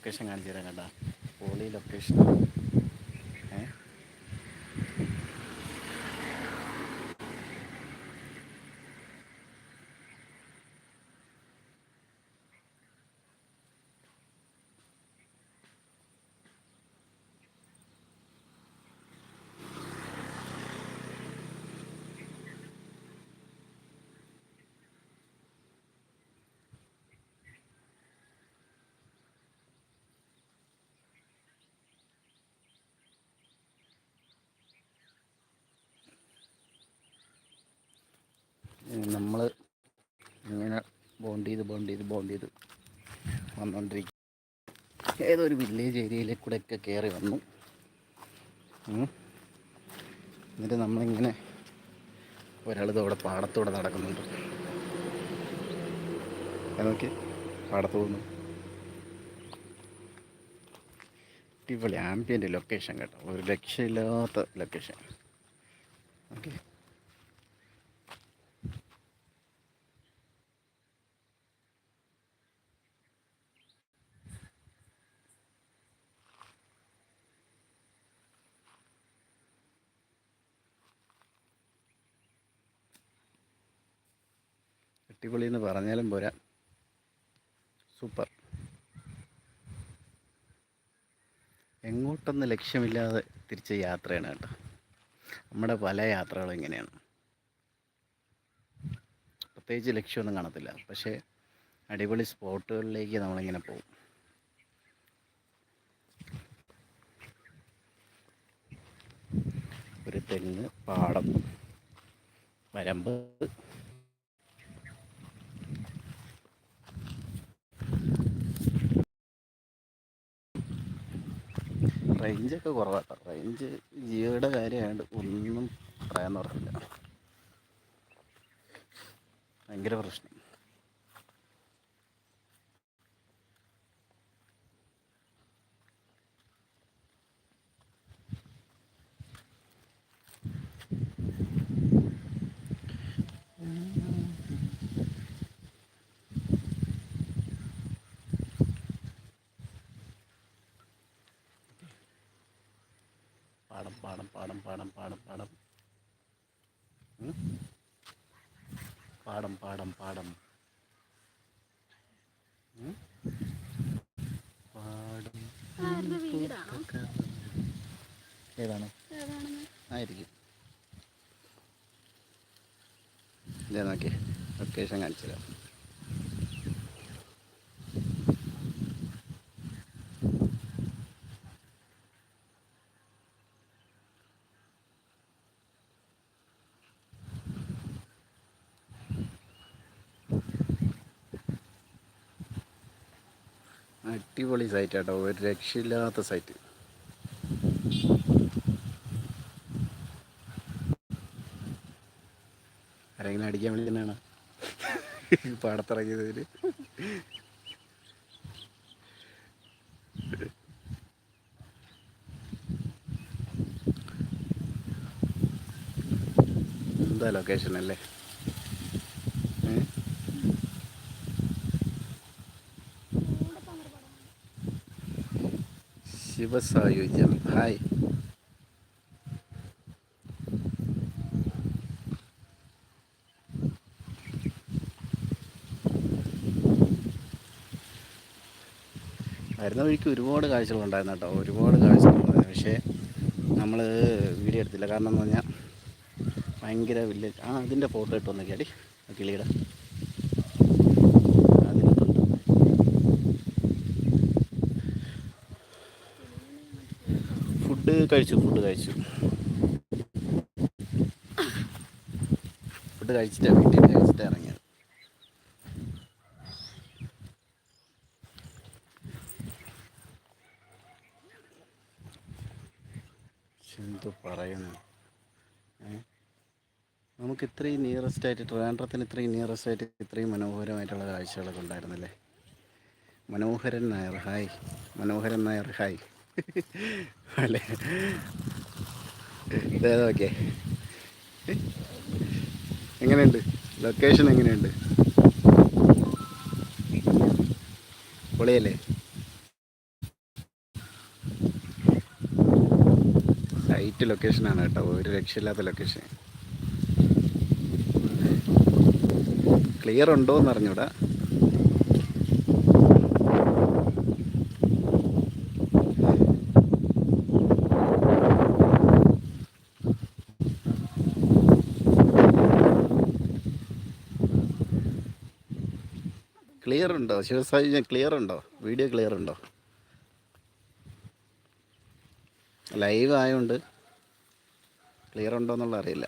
Location കാണിച്ചു തരാം കേട്ടോ ബോണ്ട് ചെയ്ത് ബോണ്ട് ചെയ്ത് വന്നുകൊണ്ടിരിക്കും ഏതൊരു വില്ലേജ് ഏരിയയിലെ കൂടെയൊക്കെ കയറി വന്നു. എന്നിട്ട് നമ്മളിങ്ങനെ ഒരാളിത് അവിടെ പാടത്തൂടെ നടക്കുന്നുണ്ട്. നോക്കി പാടത്ത് പോകുന്നു അടിപൊളി ആംബിയന്റ് ലൊക്കേഷൻ കേട്ടോ. ഒരു രക്ഷയില്ലാത്ത ലൊക്കേഷൻ അടിപൊളി എന്ന് പറഞ്ഞാലും പോരാ. സൂപ്പർ. എങ്ങോട്ടൊന്നും ലക്ഷ്യമില്ലാതെ തിരിച്ച യാത്രയാണ് കേട്ടോ. നമ്മുടെ പല യാത്രകളും ഇങ്ങനെയാണ്. പ്രത്യേകിച്ച് ലക്ഷ്യമൊന്നും കാണത്തില്ല. പക്ഷേ അടിപൊളി സ്പോട്ടുകളിലേക്ക് നമ്മളിങ്ങനെ പോകും. ഒരു തെങ്ങ് പാടം വരമ്പ്. റേഞ്ചൊക്കെ കുറവാട്ടോ റേഞ്ച് ജിയോയുടെ കാര്യമായതുകൊണ്ട് ഒന്നും പറയാൻ പറഞ്ഞില്ല ഭയങ്കര പ്രശ്നം. പാടം പാടം പാടം പാടം പാടം. പാടം? പാടം പാടം. ഏതാണ്? ആയിരിക്കും. ഇതേ നോക്കി ലൊക്കേഷൻ കാണിച്ചു തരാം അടിപൊളി സൈറ്റ് കേട്ടോ ഒരു രക്ഷയില്ലാത്ത സൈറ്റ് ആരെങ്കിലും അടിക്കാൻ വിളിക്കുന്നതാണ്? പാടത്തിറങ്ങിയതിൽ എന്താ ലൊക്കേഷൻ അല്ലേ? ശിവസായുജ്യം ഹായ്. വരുന്ന വഴിക്ക് ഒരുപാട് കാഴ്ചകളുണ്ടായിരുന്നു കേട്ടോ. ഒരുപാട് കാഴ്ചകളുണ്ടായിരുന്നു പക്ഷേ നമ്മൾ വീഡിയോ എടുത്തില്ല. കാരണം എന്ന് പറഞ്ഞാൽ ഭയങ്കര വലിയ ആ അതിന്റെ ഫോട്ടോ ഇട്ട് വന്നേക്കാടി ആ കിളിയുടെ അതിനകത്തുണ്ട് ഫുഡ് കഴിച്ചു ഫുഡ് കഴിച്ചു. ഫുഡ് കഴിച്ചിട്ടാണ് വീട്ടിൽ കഴിച്ചിട്ട് ഇറങ്ങിയത്. പറയുന്നു? നമുക്ക് ഇത്രയും നിയറസ്റ്റ് ആയിട്ട് ട്രിവാൻഡ്രത്തിന് ഇത്രയും നിയറസ്റ്റ് ആയിട്ട് ഇത്രയും മനോഹരമായിട്ടുള്ള കാഴ്ചകളൊക്കെ ഉണ്ടായിരുന്നല്ലേ? മനോഹരൻ നായർ ഹായ്. മനോഹരൻ നായർ ഹായ്. അല്ലേ ഇതേ ഓക്കെ എങ്ങനെയുണ്ട്? ലൊക്കേഷൻ എങ്ങനെയുണ്ട്? പൊളിയല്ലേ? ലൊക്കേഷൻ ആണ് കേട്ടോ. ഒരു രക്ഷയില്ലാത്ത ലൊക്കേഷൻ ക്ലിയർ ഉണ്ടോ എന്ന് അറിഞ്ഞൂടാ. ക്ലിയർ ഉണ്ടോ? ശിവസായി ഞാൻ ക്ലിയർ ഉണ്ടോ? വീഡിയോ ക്ലിയർ ഉണ്ടോ? ലൈവ് ആയതുകൊണ്ട് ക്ലിയർ ഉണ്ടോ എന്നുള്ള അറിയില്ല.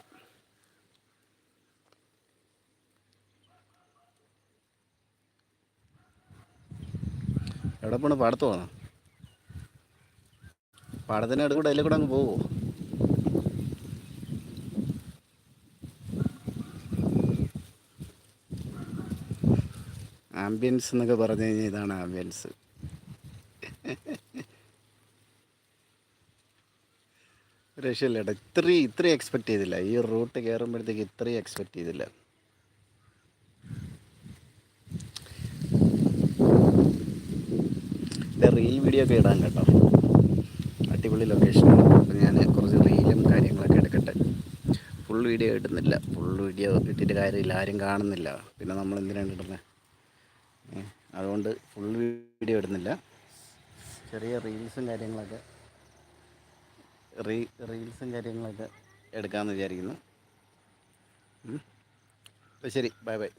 എവിടെ പോണ്? പാടത്ത് പോകണം പാടത്തിന്റെ അടുക്കൂടെ അതിലെ കൂടെ അങ്ങ് പോവോ? ആംബിയൻസ് എന്നൊക്കെ പറഞ്ഞു കഴിഞ്ഞാൽ ഇതാണ് ആംബിയൻസ് രക്ഷയില്ല ഏട്ടാ ഇത്രയും ഇത്രയും എക്സ്പെക്ട് ചെയ്തില്ല. ഈ റൂട്ട് കയറുമ്പോഴത്തേക്ക് ഇത്രയും എക്സ്പെക്ട് ചെയ്തില്ല. റീൽ വീഡിയോ ഒക്കെ ഇടാൻ കേട്ടോ. അടിപൊളി ലൊക്കേഷനാണ് അപ്പോൾ ഞാൻ കുറച്ച് റീലും കാര്യങ്ങളൊക്കെ എടുക്കട്ടെ. ഫുൾ വീഡിയോ ഇടുന്നില്ല. ഫുൾ വീഡിയോ ഇട്ടിട്ട് കാര്യമില്ല. ആരും കാണുന്നില്ല. പിന്നെ നമ്മൾ എന്തിനാണ് ഇടുന്നത് അതുകൊണ്ട് ഫുൾ വീഡിയോ ഇടുന്നില്ല. ചെറിയ റീൽസും കാര്യങ്ങളൊക്കെ റീ റീൽസും കാര്യങ്ങളൊക്കെ എടുക്കാമെന്ന് വിചാരിക്കുന്നു. അപ്പോൾ ശരി ബൈ ബൈ